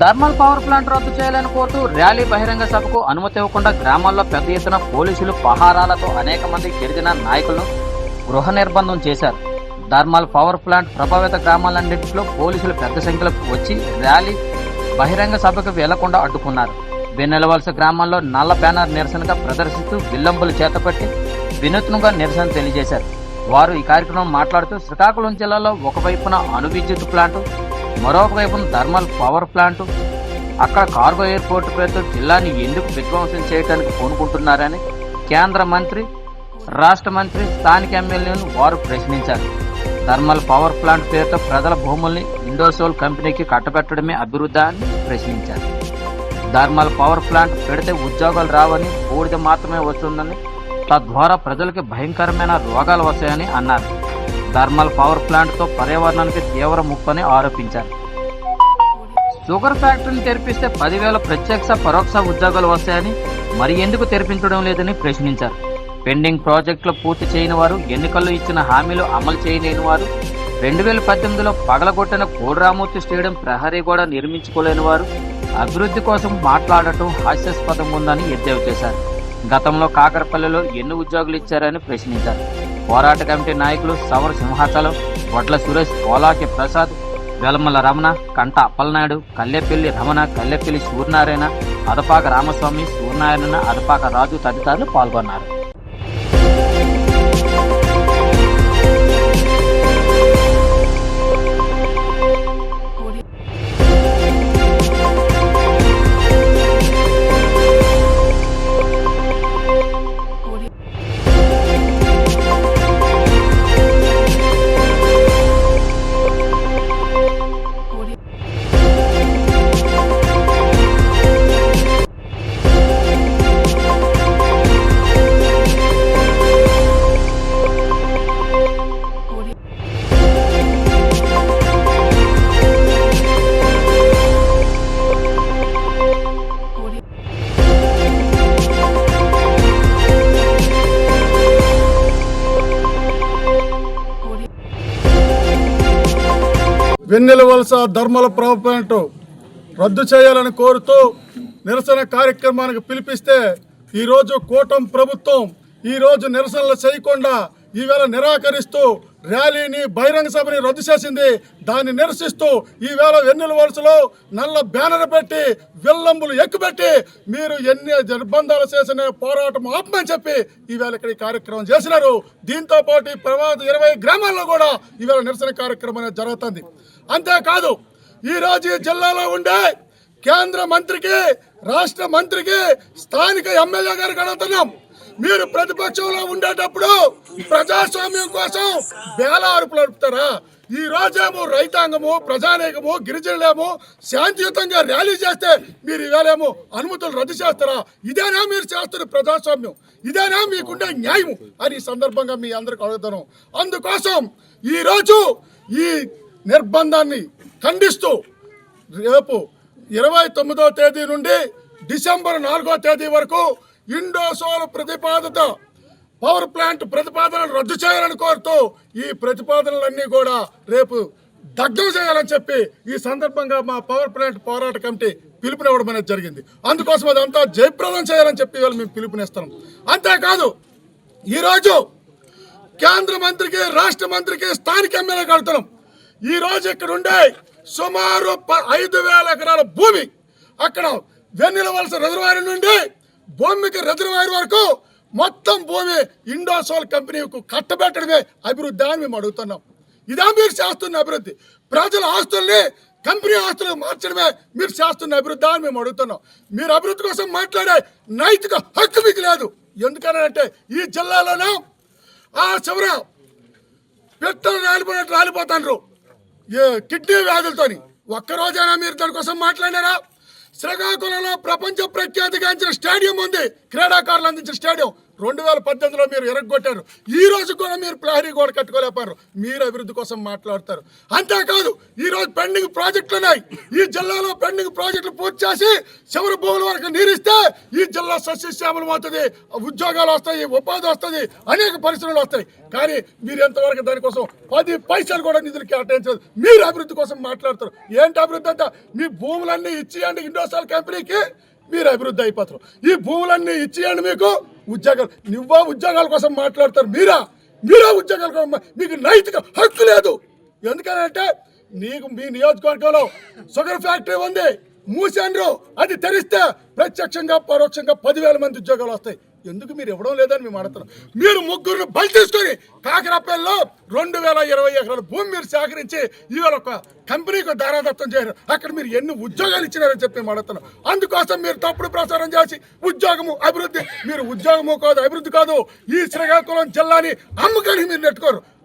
Thermal power plant రద్దు చేయాలని కోరుతూ ర్యాలీ బహిరంగ సభకు అనుమతి ఇవ్వకుండా గ్రామాల్లో పెద్ద ఎత్తున పోలీసులు పహారాలతో అనేక మంది గిరిజన నాయకులను గృహ నిర్బంధం చేశారు. థర్మల్ పవర్ ప్లాంట్ ప్రభావిత గ్రామాలన్నింటిలో పోలీసులు పెద్ద సంఖ్యలో వచ్చి ర్యాలీ బహిరంగ సభకు వెళ్ళకుండా అడ్డుకున్నారు. వెన్నెలవలస గ్రామాల్లో నల్ల బ్యానర్ నిరసనగా ప్రదర్శిస్తూ విల్లంబులు చేతపట్టి వినూత్నంగా నిరసన తెలియజేశారు. వారు ఈ కార్యక్రమం మాట్లాడుతూ శ్రీకాకుళం జిల్లాలో ఒకవైపున అణు విద్యుత్ ప్లాంటు మరోవైపు వైపున థర్మల్ పవర్ ప్లాంటు. అక్కడ కార్గో ఎయిర్పోర్ట్ పేరుతో జిల్లాని ఎందుకు విధ్వంసం చేయడానికి పూనుకుంటున్నారని కేంద్ర మంత్రి రాష్ట్ర మంత్రి స్థానిక ఎమ్మెల్యేను వారు ప్రశ్నించారు. థర్మల్ పవర్ ప్లాంట్ పేరుతో ప్రజల భూముల్ని ఇండోసోల్ కంపెనీకి కట్టబెట్టడమే అభివృద్ధి అని ప్రశ్నించారు. థర్మల్ పవర్ ప్లాంట్ పెడితే ఉద్యోగాలు రావని బూడిద మాత్రమే వస్తుందని తద్వారా ప్రజలకి భయంకరమైన రోగాలు వస్తాయని అన్నారు. థర్మల్ పవర్ ప్లాంట్తో పర్యావరణానికి తీవ్ర ముప్పని ఆరోపించారు. షుగర్ ఫ్యాక్టరీని తెరిపిస్తే పదివేల ప్రత్యక్ష పరోక్ష ఉద్యోగాలు వస్తాయని మరి ఎందుకు తెరిపించడం లేదని ప్రశ్నించారు. పెండింగ్ ప్రాజెక్టులు పూర్తి చేయని వారు ఎన్నికల్లో ఇచ్చిన హామీలు అమలు చేయలేని వారు రెండు వేల పద్దెనిమిదిలో పగలగొట్టిన కోడరామూర్తి స్టేడియం ప్రహరీ కూడా నిర్మించుకోలేని వారు అభివృద్ధి కోసం మాట్లాడటం హాస్యాస్పదం ఉందని ఎద్దేవా చేశారు. గతంలో కాకరపల్లిలో ఎన్ని ఉద్యోగులు ఇచ్చారని ప్రశ్నించారు. పోరాట కమిటీ నాయకులు సవర సింహాచలం వడ్ల సురేష్ కోలాకి ప్రసాద్ వెలమల రమణ కంట అప్పలనాయుడు కల్లెపల్లి రమణ కల్లెపల్లి సూర్యనారాయణ అదపాక రామస్వామి సూర్యనారాయణ అదపాక రాజు తదితరులు పాల్గొన్నారు. వెన్నెల వలస ధర్మల ప్లాంట్ రద్దు చేయాలని కోరుతూ నిరసన కార్యక్రమానికి పిలిపిస్తే ఈరోజు కూటమి ప్రభుత్వం ఈరోజు నిరసనలు చేయకుండా ఈవేళ నిరాకరిస్తూ ర్యాలీని బహిరంగ సభని రద్దు చేసింది. దాన్ని నిరసిస్తూ ఈవేళ వెన్నెల వరుసలో నల్ల బ్యానర్ పెట్టి విల్లంబులు ఎక్కుపెట్టి మీరు ఎన్ని నిర్బంధాలు చేసిన పోరాటం ఆపమని చెప్పి ఈవేళ ఇక్కడ ఈ కార్యక్రమం చేసినారు. దీంతో పాటు ఈ ప్రమాద ఇరవై గ్రామాల్లో కూడా ఈవేళ నిరసన కార్యక్రమం అనేది జరుగుతుంది. అంతేకాదు ఈ రోజు ఈ జిల్లాలో ఉండే కేంద్ర మంత్రికి రాష్ట్ర మంత్రికి స్థానిక ఎమ్మెల్యే గారికి అడుగుతున్నాం. మీరు ప్రతిపక్షంలో ఉండేటప్పుడు ప్రజాస్వామ్యం కోసం బేలారుపులు అడుపుతారా ఈ రోజేమో రైతాంగము ప్రజానేకము గిరిజనులేమో శాంతియుతంగా ర్యాలీ చేస్తే మీరు ఇవాళేమో అనుమతులు రద్దు చేస్తారా? ఇదేనా మీరు చేస్తున్న ప్రజాస్వామ్యం? ఇదేనా మీకుండే న్యాయం అని సందర్భంగా మీ అందరికి అడుగుతాను. అందుకోసం ఈరోజు ఈ నిర్బంధాన్ని ఖండిస్తూ రేపు ఇరవై తొమ్మిదో తేదీ నుండి డిసెంబర్ నాలుగో తేదీ వరకు ఇండోసోల్ ప్రతిపాదిత పవర్ ప్లాంట్ ప్రతిపాదనలు రద్దు చేయాలని కోరుతూ ఈ ప్రతిపాదనలన్నీ కూడా రేపు దగ్ధం చేయాలని చెప్పి ఈ సందర్భంగా మా పవర్ ప్లాంట్ పోరాట కమిటీ పిలుపునివ్వడం అనేది జరిగింది. అందుకోసం అదంతా జయప్రదం చేయాలని చెప్పి వాళ్ళు మేము పిలుపునిస్తున్నాం అంతేకాదు ఈరోజు కేంద్ర మంత్రికి రాష్ట్ర మంత్రికి స్థానిక ఎమ్మెల్యే కడుతున్నాం. ఈ రోజు ఇక్కడ ఉండే సుమారు ప- ఐదు వేల ఎకరాల భూమి అక్కడ వెన్నెల వలస రిజర్వాయర్ నుండి భూమికి రిజర్వాయర్ వరకు మొత్తం భూమి ఇండోసోల్ కంపెనీకు కట్టబెట్టడమే అభివృద్ధి అని మేము అడుగుతున్నాం. ఇదా మీరు చేస్తున్న అభివృద్ధి. ప్రజల ఆస్తుల్ని కంపెనీ ఆస్తులు మార్చడమే మీరు చేస్తున్న అభివృద్ధి అని మేము అడుగుతున్నాం. మీరు అభివృద్ధి కోసం మాట్లాడే నైతిక హక్కు మీకు లేదు. ఎందుకనంటే ఈ జిల్లాలోనే ఆ చివర పెట్టలు రాలిపోయినట్టు రాలిపోతాండ్రు. A kidney వ్యాధులతోని. ఒక్కరోజైనా మీరు దానికోసం మాట్లాడారా శ్రీకాకుళంలో ప్రపంచ ప్రఖ్యాతిగాంచిన స్టేడియం ఉంది. క్రీడాకారులు అందించిన స్టేడియం. రెండు వేల పద్దెనిమిదిలో మీరు ఎరగొట్టారు. ఈ రోజు కూడా మీరు ప్రహరీ గోడ కట్టుకోలేపారు. మీరు అభివృద్ధి కోసం మాట్లాడతారు. అంతేకాదు ఈ రోజు పెండింగ్ ప్రాజెక్టులు ఉన్నాయి. ఈ జిల్లాలో పెండింగ్ ప్రాజెక్టులు పూర్తి చేసి చివరి భూముల వరకు నీరిస్తే ఈ జిల్లా సస్యశ్యామలం అవుతుంది. ఉద్యోగాలు వస్తాయి ఉపాధి వస్తుంది అనేక పరిశ్రమలు వస్తాయి. కానీ మీరు ఎంతవరకు దానికోసం పది పైసలు కూడా నిధులు కేటాయించదు మీరు అభివృద్ధి కోసం మాట్లాడతారు. ఏంటి అభివృద్ధి అంతా? మీ భూములన్నీ ఇచ్చేయండి ఇండోసాల్ కంపెనీకి మీరు అభివృద్ధి అయిపోతారు. ఈ భూములన్నీ ఇచ్చేయండి మీకు ఉద్యోగాలు. నువ్వా ఉద్యోగాల కోసం మాట్లాడతారు మీరా? మీరా ఉద్యోగాల కోసం మీకు నైతిక హక్కు లేదు. ఎందుకనంటే నీకు మీ నియోజకవర్గంలో షుగర్ ఫ్యాక్టరీ ఉంది. మూసాండ్రు అది తెరిస్తే ప్రత్యక్షంగా పరోక్షంగా పదివేల మంది ఉద్యోగాలు వస్తాయి. ఎందుకు మీరు ఇవ్వడం లేదని మేము అడుగుతున్నాం. మీరు ముగ్గురు బలి తీసుకొని కాకరాపల్లిలో రెండు వేల ఇరవై ఎకరాల భూమి మీరు సేకరించి ఈవేళ ఒక కంపెనీకి దారాదత్తం చేయరు అక్కడ మీరు ఎన్ని ఉద్యోగాలు ఇచ్చినారని చెప్పి మేము అడుగుతున్నాం. అందుకోసం మీరు తప్పుడు ప్రచారం చేసి ఉద్యోగము అభివృద్ధి మీరు ఉద్యోగము కాదు అభివృద్ధి కాదు ఈ శ్రీకాకుళం జిల్లాని అమ్మకానికి మీరు నెట్టుకోరు.